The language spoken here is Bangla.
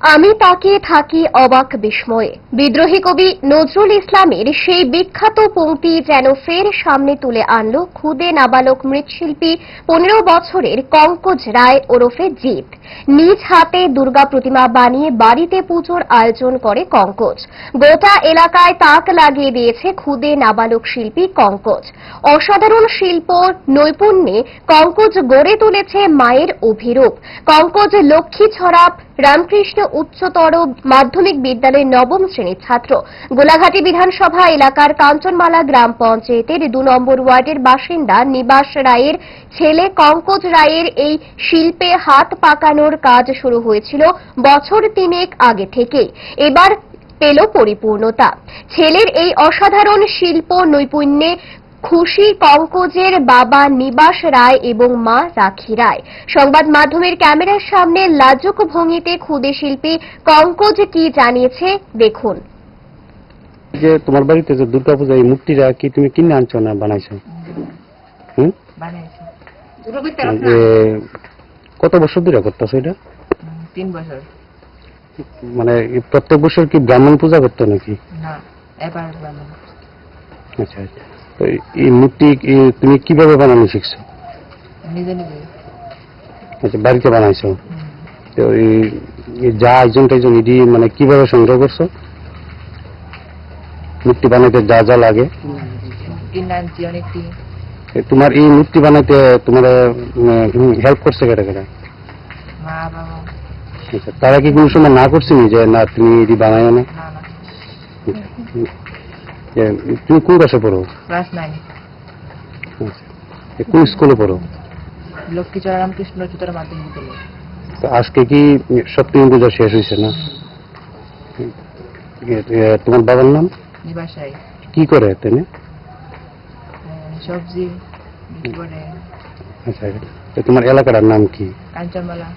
আমি তাকিয়ে থাকি অবাক বিস্ময়ে। বিদ্রোহী কবি নজরুল ইসলামের সেই বিখ্যাত পংক্তি যেন ফের সামনে তুলে আনলো খুদে নাবালক মৃৎশিল্পী পনেরো বছরের কঙ্কজ রায় ওরফে জিৎ। নিজ হাতে দুর্গা প্রতিমা বানিয়ে বাড়িতে পুজোর আয়োজন করে কঙ্কজ। গোটা এলাকায় তাক লাগিয়ে দিয়েছে খুদে নাবালক শিল্পী কঙ্কজ। অসাধারণ শিল্প নৈপুণ্যে কঙ্কজ গড়ে তুলেছে মায়ের অভিরূপ। কঙ্কজ লক্ষ্মী ছড়াপ, রামকৃষ্ণ উচ্চতর মাধ্যমিক বিদ্যালয়ের নবম শ্রেণির ছাত্র। গোলাঘাটি বিধানসভা এলাকার কাঞ্চনমালা গ্রাম পঞ্চায়েতের দু নম্বর ওয়ার্ডের বাসিন্দা নিবাস রায়ের ছেলে কঙ্কজ রায়ের এই শিল্পে হাত পাকানোর কাজ শুরু হয়েছিল বছর তিনেক আগে থেকে এবার পেল পরিপূর্ণতা। ছেলের এই অসাধারণ শিল্প নৈপুণ্যে খুশি কঙ্কজের বাবা নিবাস রায় এবং মা রাখি রায়। সংবাদ মাধ্যমের ক্যামেরার সামনে লাজুক ভঙ্গিতে খুদে শিল্পী কঙ্কজ কি জানিয়েছে দেখুন। যে তোমার বাড়িতে যে দুর্গা পূজা এই মূর্তিটা কি তুমি কিনে আনছো না বানাইছো? হুম? যে কত বছর ধরে করতেছো এটা? তিন বছর। মানে প্রত্যেক বছর কি ব্রাহ্মণ পূজা করতো নাকি? না এবার বানানো আচ্ছা আচ্ছা। এই মূর্তি তুমি কীভাবে বানানো শিখছো? আচ্ছা বাড়িতে বানাইছো? তো এই যা একজন টাইজন এটি মানে কীভাবে সংগ্রহ করছ? মূর্তি বানাইতে যা যা লাগে। তোমার এই মূর্তি বানাইতে তোমার হেল্প করছে কেটে কেটে? আচ্ছা তারা কি কোনো সময় না করছিনি যে না তুমি এটি বানায় না? যে তুমি কোন ক্লাসে পড়ো? Class nine. কোন স্কুলে পড়ো? লক্ষ্মীচর রামকৃষ্ণ উচ্চতর মাধ্যমিক বিদ্যালয়। তো আজকে কি সপ্তমী পূজা শেষ হয়েছে না? তোমার বাবার নাম? নিবাস রায় কি করে তিনি? সবজি করে। আচ্ছা তোমার এলাকাটার নাম কি? কাঞ্চনমালা।